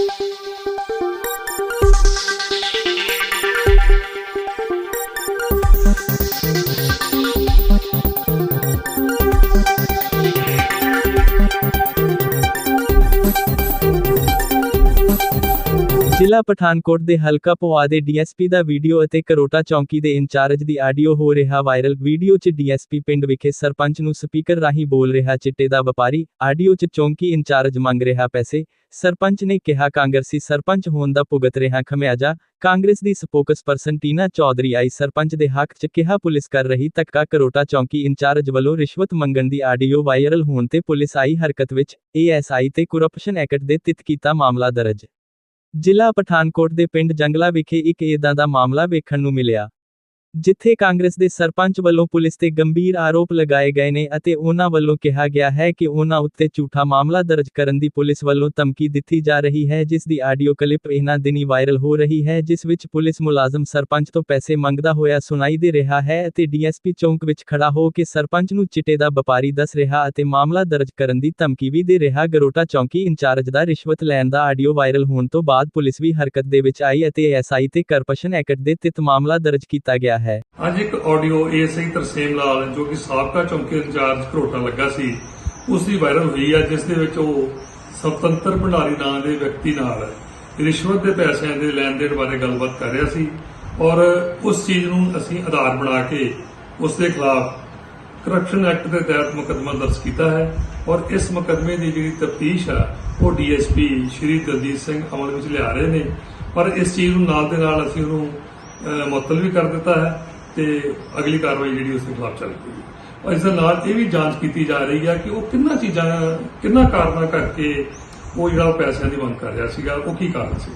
Thank you. ਜ਼ਿਲ੍ਹਾ ਪਠਾਨਕੋਟ ਦੇ ਹਲਕਾ ਪੋਆ ਦੇ ਡੀਐਸਪੀ ਦਾ ਵੀਡੀਓ ਅਤੇ ਕਰੋਟਾ ਚੌਂਕੀ ਦੇ ਇੰਚਾਰਜ ਦੀ ਆਡੀਓ ਹੋ ਰਿਹਾ ਵਾਇਰਲ। ਵੀਡੀਓ 'ਚ ਡੀਐਸਪੀ ਪਿੰਡ ਵਿਖੇ ਸਰਪੰਚ ਨੂੰ ਸਪੀਕਰ ਰਾਹੀਂ ਬੋਲ ਰਿਹਾ ਚਿੱਟੇ ਦਾ ਵਪਾਰੀ। ਆਡੀਓ 'ਚ ਚੌਂਕੀ ਇੰਚਾਰਜ ਮੰਗ ਰਿਹਾ ਪੈਸੇ। ਸਰਪੰਚ ਨੇ ਕਿਹਾ, ਕਾਂਗਰਸੀ ਸਰਪੰਚ ਹੋਣ ਦਾ ਭੁਗਤ ਰਿਹਾ ਖਮਿਆਜਾ। ਕਾਂਗਰਸ ਦੀ ਸਪੋਕਸ ਪਰਸਨ ਟੀਨਾ ਚੌਧਰੀ ਆਈ ਸਰਪੰਚ ਦੇ ਹੱਕ 'ਚ ਕਿਹਾ, ਪੁਲਿਸ ਕਰ ਰਹੀ ਧੱਕਾ। ਕਰੋਟਾ ਚੌਂਕੀ ਇੰਚਾਰਜ ਵੱਲੋਂ ਰਿਸ਼ਵਤ ਮੰਗਣ ਦੀ ਆਡੀਓ ਵਾਇਰਲ ਹੋਣ ਤੇ ਪੁਲਿਸ ਆਈ ਹਰਕਤ ਵਿੱਚ। ਏਐਸਆਈ ਤੇ ਕਰਪਸ਼ਨ ਐਕਟ ਦੇ ਤਹਿਤ ਕੀਤਾ ਮਾਮਲਾ ਦਰਜ। ਜ਼ਿਲ੍ਹਾ ਪਠਾਨਕੋਟ ਦੇ ਪਿੰਡ ਜੰਗਲਾ ਵਿਖੇ ਇੱਕ ਏਦਾਂ ਦਾ ਮਾਮਲਾ ਵੇਖਣ ਨੂੰ ਮਿਲਿਆ। ਜਿੱਥੇ ਕਾਂਗਰਸ ਦੇ ਸਰਪੰਚ ਵੱਲੋਂ ਪੁਲਿਸ ਤੇ ਗੰਭੀਰ ਆਰੋਪ ਲਗਾਏ ਗਏ ਨੇ ਅਤੇ ਉਹਨਾਂ ਵੱਲੋਂ ਕਿਹਾ ਗਿਆ ਹੈ ਕਿ ਉਹਨਾਂ ਉੱਤੇ ਝੂਠਾ ਮਾਮਲਾ ਦਰਜ ਕਰਨ ਦੀ ਪੁਲਿਸ ਵੱਲੋਂ ਧਮਕੀ ਦਿੱਤੀ ਜਾ ਰਹੀ ਹੈ, ਜਿਸ ਦੀ ਆਡੀਓ ਕਲਿੱਪ ਇਹਨਾਂ ਦਿਨੀ ਵਾਇਰਲ ਹੋ ਰਹੀ ਹੈ, ਜਿਸ ਵਿੱਚ ਪੁਲਿਸ ਮੁਲਾਜ਼ਮ ਸਰਪੰਚ ਤੋਂ ਪੈਸੇ ਮੰਗਦਾ ਹੋਇਆ ਸੁਣਾਈ ਦੇ ਰਿਹਾ ਹੈ ਅਤੇ ਡੀਐਸਪੀ ਚੌਂਕ ਵਿੱਚ ਖੜਾ ਹੋ ਕੇ ਸਰਪੰਚ ਨੂੰ ਚਿੱਟੇ ਦਾ ਵਪਾਰੀ ਦੱਸ ਰਿਹਾ ਅਤੇ ਮਾਮਲਾ ਦਰਜ ਕਰਨ ਦੀ ਧਮਕੀ ਵੀ ਦੇ ਰਿਹਾ। ਗਰੋਟਾ ਚੌਂਕੀ ਇੰਚਾਰਜ ਦਾ ਰਿਸ਼ਵਤ ਲੈਣ ਦਾ ਆਡੀਓ ਵਾਇਰਲ ਹੋਣ ਤੋਂ ਬਾਅਦ ਪੁਲਿਸ ਵੀ ਹਰਕਤ ਦੇ ਵਿੱਚ ਆਈ ਅਤੇ ਐਸਆਈ ਤੇ ਕਰਪਸ਼ਨ ਐਕਟ ਦੇ ਤਿਤ ਮਾਮਲਾ ਦਰਜ ਕੀਤਾ ਗਿਆ। ਹੈ। ਅੱਜ ਇੱਕ ਆਡੀਓ ਏਐਸਆਈ ਤਰਸੇਮ ਲਾਲ ਜੋ ਕਿ ਸਾਬਕਾ ਚੌਂਕੀ ਇੰਚਾਰਜ ਘਰੋਟਾ ਲੱਗਾ ਸੀ। ਉਸ ਦੀ ਵਾਇਰਲ ਹੋਈ ਹੈ ਜਿਸ ਦੇ ਵਿੱਚ ਉਹ ਸਵਤੰਤਰ ਭੰਡਾਰੀ ਨਾਂ ਦੇ ਵਿਅਕਤੀ ਨਾਲ ਰਿਸ਼ਵਤ ਦੇ ਪੈਸਿਆਂ ਦੇ ਲੈਣ ਦੇਣ ਬਾਰੇ ਗੱਲਬਾਤ ਕਰ ਰਿਹਾ ਸੀ ਔਰ ਉਸ ਚੀਜ਼ ਨੂੰ ਅਸੀਂ ਆਧਾਰ ਬਣਾ ਕੇ ਉਸ ਦੇ ਖਿਲਾਫ ਕਰਪਸ਼ਨ ਐਕਟ ਦੇ ਤਹਿਤ ਮੁਕੱਦਮਾ ਦਰਜ ਕੀਤਾ ਹੈ ਔਰ ਇਸ ਮੁਕੱਦਮੇ ਦੀ ਜਿਹੜੀ ਤਫਤੀਸ਼ ਆ, ਉਹ ਡੀਐਸਪੀ ਸ਼੍ਰੀ ਦਲਜੀਤ ਸਿੰਘ ਅਮਲ ਵਿੱਚ ਲਿਆ ਰਹੇ ਨੇ। ਪਰ ਇਸ ਚੀਜ਼ ਨੂੰ ਨਾਲ ਦੇ ਨਾਲ ਅਸੀਂ ਉਹਨੂੰ ਮੁਅੱਤਲ ਵੀ ਕਰ ਦਿੱਤਾ ਹੈ ਤੇ ਅਗਲੀ ਕਾਰਵਾਈ ਜਿਹੜੀ ਉਸ ਦੇ ਖਿਲਾਫ ਚੱਲ ਪਈ ਔਰ ਇਸ ਦੇ ਨਾਲ ਇਹ ਵੀ ਜਾਂਚ ਕੀਤੀ ਜਾ ਰਹੀ ਹੈ ਕਿ ਉਹ ਕਿੰਨਾ ਚੀਜ਼ਾਂ, ਕਿੰਨਾ ਕਾਰਨਾਂ ਕਰਕੇ ਉਹ ਜਿਹੜਾ ਪੈਸਿਆਂ ਦੀ ਮੰਗ ਕਰ ਰਿਹਾ ਸੀਗਾ, ਉਹ ਕੀ ਕਾਰਨ ਸੀ